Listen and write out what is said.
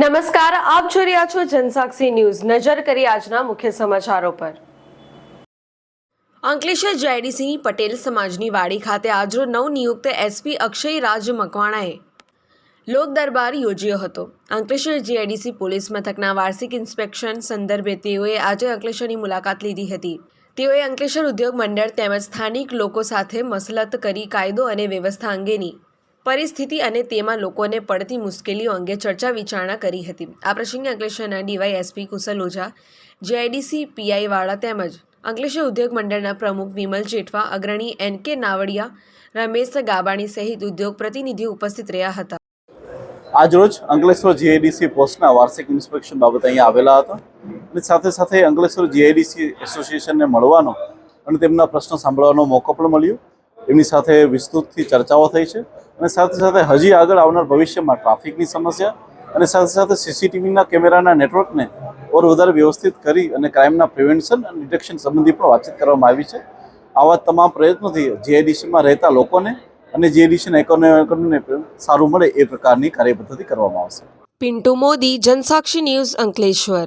નમસ્કાર, આપ જોઈ રહ્યા છો જનસાક્ષી ન્યૂઝ. નજર કરી આજના મુખ્ય સમાચારો પર. અંકલેશ્વર જેઆઈડીસીની પટેલ સમાજની વાડી ખાતે આજરો નવનિયુક્ત એસપી અક્ષય રાજ મકવાણાએ લોક દરબાર યોજ્યો હતો. અંકલેશ્વર જીઆઈડીસી પોલીસ મથકના વાર્ષિક ઇન્સ્પેક્શન સંદર્ભે તેઓએ આજે અંકલેશ્વરની મુલાકાત લીધી હતી. તેઓએ અંકલેશ્વર ઉદ્યોગ મંડળ તેમજ સ્થાનિક લોકો સાથે મસલત કરી કાયદો અને વ્યવસ્થા અંગેની પરિસ્થિતિ અને તેમાં લોકોને પડતી મુશ્કેલીઓ અંગે ચર્ચા વિચારણા કરી હતી. આ પ્રસંગે અંકલેશ્વરના DY SP Kushal Ojha GIDC PI વાળા તેમજ અંકલેશ્વર ઉદ્યોગ મંડળના પ્રમુખ વિમલ જેઠવા, અગ્રણી એન કે નાવડિયા, રમેશ ગાબાણી સહિત ઉદ્યોગ પ્રતિનિધિઓ ઉપસ્થિત રહ્યા હતા. આજરોજ અંકલેશ્વર જીઆઈડીસી પોસ્ટના વાર્ષિક ઇન્સ્પેક્શન બાબતે અહીંયા આવેલા હતા અને સાથે સાથે અંકલેશ્વર જીઆઈડીસી એસોસિએશનને મળવાનો અને તેમના પ્રશ્નો સાંભળવાનો મોકો પણ મળ્યો. એમની સાથે વિસ્તૃતથી ચર્ચાઓ થઈ છે અને સાથે સાથે હજી આગળ આવનાર ભવિષ્યમાં ટ્રાફિકની સમસ્યા અને સાથે સાથે સીસીટીવીના કેમેરાના નેટવર્કને ઓર વધારે વ્યવસ્થિત કરી અને ક્રાઇમના પ્રિવેન્શન અને ડિટેક્શન સંબંધી પણ વાતચીત કરવામાં આવી છે. આવા તમામ પ્રયત્નોથી જીઆઈડીસીમાં રહેતા લોકોને અને જીઆઈડીસીના એકોનોમીને સારું મળે એ પ્રકારની કાર્યપદ્ધતિ કરવામાં આવશે. પિન્ટુ મોદી, જનસાક્ષી ન્યૂઝ અંકલેશ્વર.